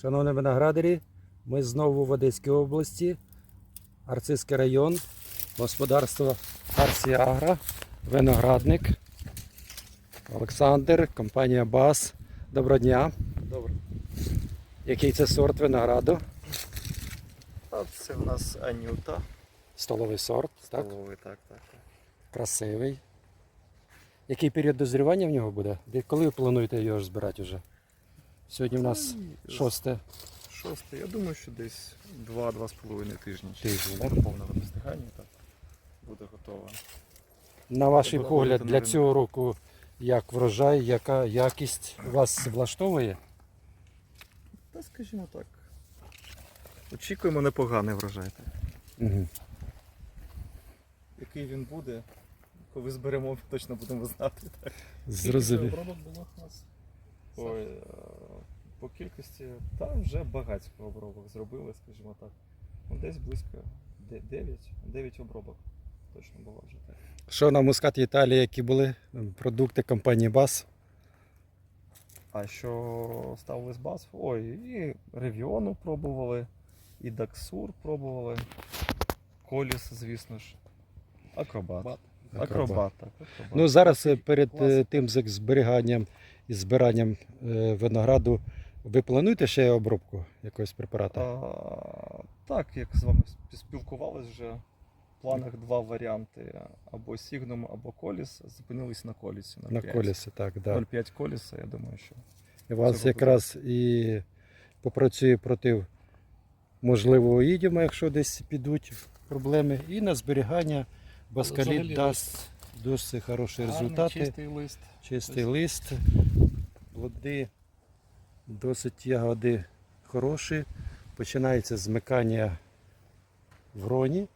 Шановні виноградарі, ми знову в Одеській області, Арцизький район, господарство Арсіагра, виноградник. Олександр, компанія БАС. Доброго дня. Добре. Який це сорт винограду? А це в нас Анюта. Столовий сорт, так? Столовий, так, так, так. Красивий. Який період дозрівання в нього буде? Коли ви плануєте його збирати вже? Сьогодні в нас шосте Шосте. Я думаю, що десь 2-2,5 тижні. до так? повного достигання так, буде готово. На ваш Тобто погляд, виходити на для ринок. цього року як врожай, яка якість вас влаштовує? Та скажімо так. Очікуємо непоганий врожай. Так. Угу. Який він буде, коли зберемо, точно будемо знати. Так. Зрозумів. Обробок було у нас? Ой, е, по кількості, там вже багатько обробок зробили, скажімо так. Ну, десь близько 9, 9 обробок точно було вже так. Що на мускаті Італії, які були продукти компанії БАС? А що ставили з баз? Ой, і ревіону пробували, і Даксур пробували, Коліс, звісно ж. Акробат. Акробат, так. Акробат. Ну зараз е, перед е, Клас. тим зберіганням і збиранням е, винограду, ви плануєте ще обробку якогось препарату? А, так, як з вами спілкувались вже, в планах два варіанти: або Сігнум, або Коліс. Зупинились на колісі. На 0,5. колісі, так, да. 0,5 коліса, я думаю, що. І у вас якраз і попрацює проти можливого їдіма, якщо десь підуть проблеми, і на зберігання баскаліт дасть досить хороші Гарний, результати. Чистий лист. Чистий лист, плоди, досить ягоди хороші. Починається змикання в гроні.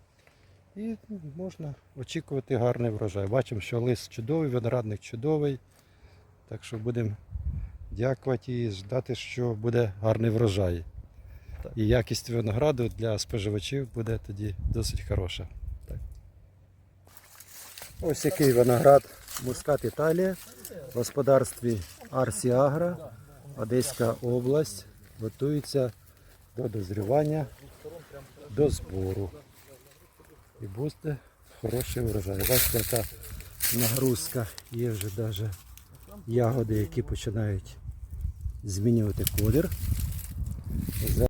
І можна очікувати гарний врожай. Бачимо, що лист чудовий, виноградник чудовий. Так що будемо дякувати і ждати, що буде гарний врожай. І якість винограду для споживачів буде тоді досить хороша. Ось який виноград Мускат Італія в господарстві Арсіагра, Одеська область, готується до дозрівання, до збору. І буде хороший врожай. Бачите, яка нагрузка. Є вже навіть ягоди, які починають змінювати колір.